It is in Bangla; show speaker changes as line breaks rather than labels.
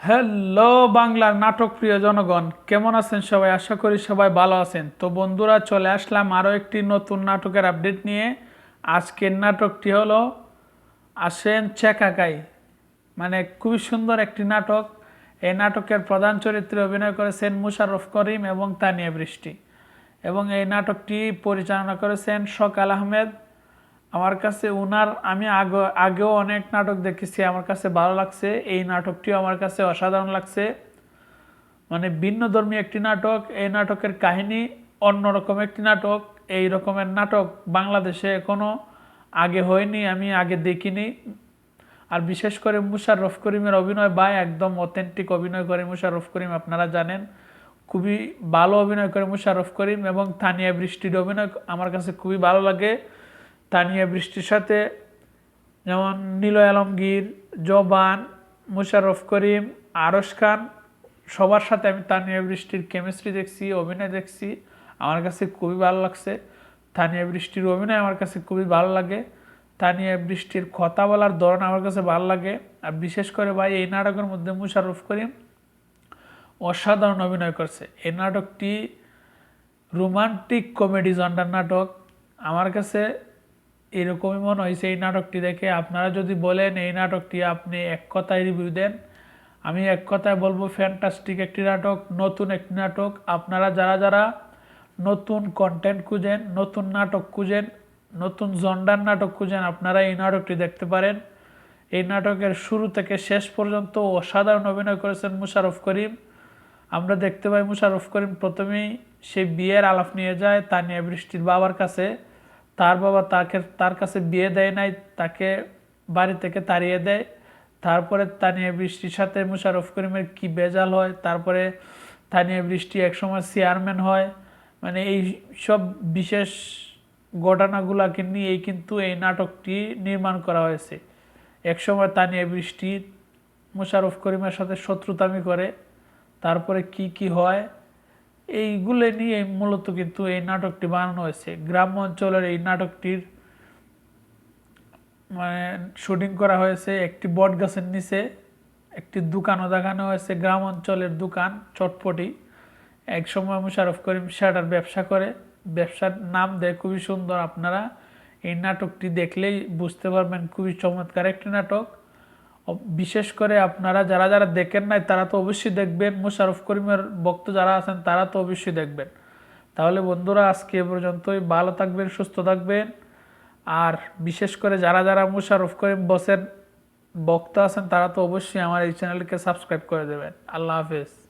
হ্যালো বাংলার নাটক প্রিয় জনগণ, কেমন আছেন সবাই? আশা করি সবাই ভালো আছেন। তো বন্ধুরা, চলে আসলাম আরও একটি নতুন নাটকের আপডেট নিয়ে। আজকের নাটকটি হলো আসেন চেকাকাই মানে খুবই সুন্দর একটি নাটক। এই নাটকের প্রধান চরিত্রে অভিনয় করেছেন মুশারফ করিম এবং তানিয়া বৃষ্টি। এবং এই নাটকটি পরিচালনা করেছেন সকাল আহমেদ। আমার কাছে উনার, আমি আগে, আগেও অনেক নাটক দেখেছি, আমার কাছে ভালো লাগছে। এই নাটকটিও আমার কাছে অসাধারণ লাগছে। মানে ভিন্ন ধর্মী একটি নাটক, এই নাটকের কাহিনী অন্যরকম একটি নাটক, এই রকমের নাটক বাংলাদেশে এখনও আগে হয়নি, আমি আগে দেখিনি। আর বিশেষ করে মুশাররফ করিমের অভিনয় বা একদম অথেন্টিক অভিনয় করে মুশাররফ করিম, আপনারা জানেন। খুবই ভালো অভিনয় করে মুশাররফ করিম এবং তানিয়া বৃষ্টির অভিনয় আমার কাছে খুবই ভালো লাগে। তানিয়া বৃষ্টির সাথে যেমন নীলয় আলমগীর, জবান, মুশারফ করিম, আরশ খান, সবার সাথে আমি তানিয়া বৃষ্টির কেমিস্ট্রি দেখছি, অভিনয় দেখছি। আমার কাছে খুবই ভালো লাগছে। তানিয়া বৃষ্টির অভিনয় আমার কাছে খুবই ভালো লাগে। তানিয়া বৃষ্টির কথা বলার ধরন আমার কাছে ভালো লাগে। আর বিশেষ করে ভাই, এই নাটকের মধ্যে মুশাররফ করিম অসাধারণ অভিনয় করছে। এই নাটকটি রোমান্টিক কমেডি জন্ডার নাটক। আমার কাছে এরকমই মনে হয়েছে এই নাটকটি দেখে। আপনারা যদি বলেন এই নাটকটি আপনি এক কথায় রিভিউ দেন। আমি এক কথায় বলব ফ্যান্টাস্টিক একটি নাটক, নতুন একটি নাটক। আপনারা যারা যারা নতুন কন্টেন্ট খুঁজেন, নতুন নাটক খুঁজেন, নতুন জন্ডার নাটক খুঁজেন, আপনারা এই নাটকটি দেখতে পারেন। এই নাটকের শুরু থেকে শেষ পর্যন্ত অসাধারণ অভিনয় করেছেন মুশারফ করিম। আমরা দেখতে পাই মুশারফ করিম প্রথমেই সে বিয়ের আলাপ নিয়ে যায় তানিয়া বৃষ্টির বাবার কাছে। তার বাবা তাকে, তার কাছে বিয়ে দেয় নাই, তাকে বাড়ি থেকে তাড়িয়ে দেয়। তারপরে তানিয়া বৃষ্টির সাথে মুশারফ করিমের কি বেজাল হয়, তারপরে তানিয়া বৃষ্টি একসময় চেয়ারম্যান হয়। মানে এই সব বিশেষ ঘটনাগুলাকে নিয়েই কিন্তু এই নাটকটি নির্মাণ করা হয়েছে। একসময় তানিয়া বৃষ্টি মুশারফ করিমের সাথে শত্রুতামি করে, তারপরে কি কি হয় এইগুলো নিয়ে মূলত কিন্তু এই নাটকটি বানানো হয়েছে। গ্রাম অঞ্চলের এই নাটকটির মানে শুটিং করা হয়েছে একটি বট গাছের নিচে, একটি দোকানও দেখানো হয়েছে, গ্রাম অঞ্চলের দোকান চটপটি। এক সময় মুশারফ করিম সেটার ব্যবসা করে, ব্যবসার নাম দেয় খুবই সুন্দর। আপনারা এই নাটকটি দেখলেই বুঝতে পারবেন, খুবই চমৎকার একটি নাটক। বিশেষ করে আপনারা যারা যারা দেখেন নাই, তারা তো অবশ্যই দেখবেন। মুশারফ করিমের ভক্ত যারা আছেন, তারা তো অবশ্যই দেখবেন। তাহলে বন্ধুরা, আজকে এ পর্যন্তই। ভালো থাকবেন, সুস্থ থাকবেন। আর বিশেষ করে যারা যারা মুশারফ করিম বসের ভক্ত আছেন, তারা তো অবশ্যই আমার এই চ্যানেলকে সাবস্ক্রাইব করে দেবেন। আল্লাহ হাফেজ।